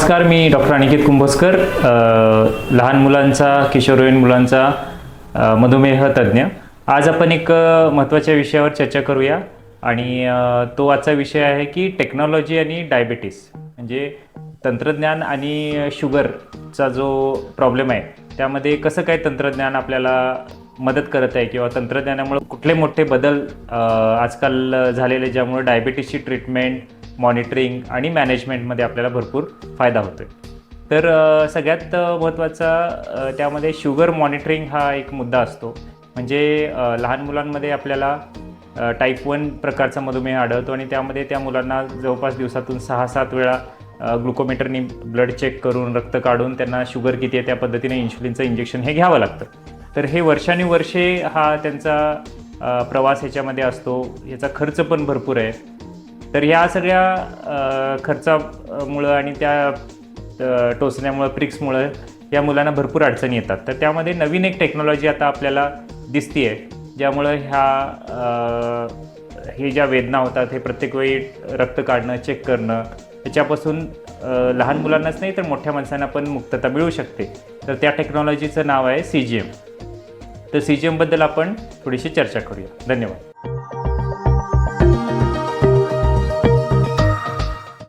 नमस्कार मी डॉक्टर अनिकेत कुंभस्कर लहान मुलांचा किशोरवयीन मुलांचा मधुमेह तज्ज्ञ. आज आपण एक महत्त्वाच्या विषयावर चर्चा करूया आणि तो आजचा विषय आहे की टेक्नॉलॉजी आणि डायबिटीस म्हणजे तंत्रज्ञान आणि शुगरचा जो प्रॉब्लेम आहे त्यामध्ये कसं काय तंत्रज्ञान आपल्याला मदत करत आहे किंवा तंत्रज्ञानामुळे कुठले मोठे बदल आजकाल झालेले ज्यामुळे डायबिटीसची ट्रीटमेंट मॉनिटरिंग आणि मॅनेजमेंटमध्ये आपल्याला भरपूर फायदा होतो आहे तर सगळ्यात महत्त्वाचा त्यामध्ये शुगर मॉनिटरिंग हा एक मुद्दा असतो. म्हणजे लहान मुलांमध्ये आपल्याला टाईप वन प्रकारचा मधुमेह आढळतो आणि त्यामध्ये त्या मुलांना जवळपास दिवसातून सहा सात वेळा ग्लुकोमीटरनी ब्लड चेक करून रक्त काढून त्यांना शुगर किती आहे त्या पद्धतीने इन्शुलिनचं इंजेक्शन हे घ्यावं लागतं. तर हे वर्षानुवर्षे हा त्यांचा प्रवास ह्याच्यामध्ये असतो. ह्याचा खर्च पण भरपूर आहे. तर ह्या सगळ्या खर्चामुळं आणि त्या टोचण्यामुळं प्रिक्समुळं या मुलांना भरपूर अडचणी येतात. तर त्यामध्ये नवीन एक टेक्नॉलॉजी आता आपल्याला दिसते आहे ज्यामुळं ह्या हे ज्या वेदना होतात हे प्रत्येक वेळी रक्त काढणं चेक करणं त्याच्यापासून लहान मुलांनाच नाही तर मोठ्या माणसांना पण मुक्तता मिळू शकते. तर त्या टेक्नॉलॉजीचं नाव आहे सी जी एम तर सी जी एमबद्दल आपण थोडीशी चर्चा करूया. धन्यवाद.